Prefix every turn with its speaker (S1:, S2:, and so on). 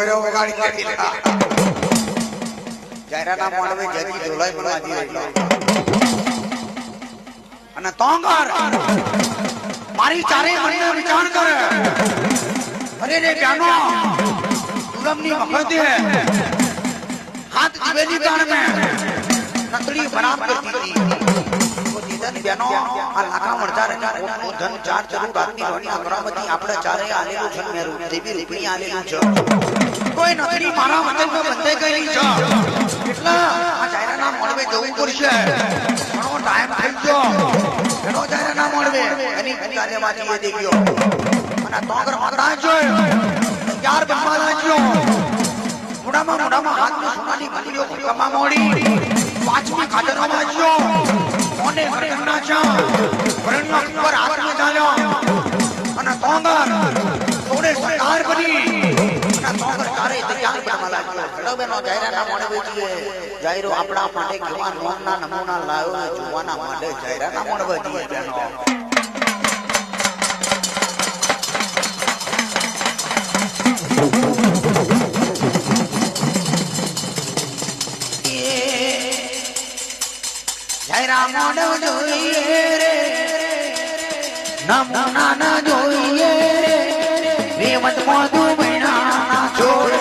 S1: ભર્યો વગાડી કાઢી લેતા જાયરાના મોડવે જતી ધોલાઈ પણ આજી રહેલો. અને તો કર મારી ચારે મનને વિચાર કરે. અરે રે બ્યાનો દુરમની વખતે હાથ જીવેલી કારણે નકલી બનાવ કરતી હતી જેનો આ લાખા વણતાર અને ધન ચાર ચરુ રાતની વણી અમરાવતી આપણે ચારે આલેલું છે મેરું દેવી રૂપણી આલેલું છે કોઈ નોકરી મારા વતનમાં બંધે ગયેલી છે એટલા આ જાયરાના મળવે જવું પડશે. ઘણો ટાઈમ થઈ ગયો. ઘણો જાયરાના મળવે. એની ભૂકા લેવા જઈએ દેખ્યો. અને તોગર માતા જો યાર બનવાના જો મોડામાં મોડામાં હાથમાં સોનાની ભૂલીઓ ભૂકમાં મોડી મોડે વેચીએ જાયરો આપણા માટે કેવા નોમના નમૂના લાવ્યો જોવાના માટે જાયરાના મોડે વેચીએ બેનો ચહેરા મોડું જોઈએ રે. નમૂના ન જોઈએ રે. વેવત મોઢું વિણા જોડે.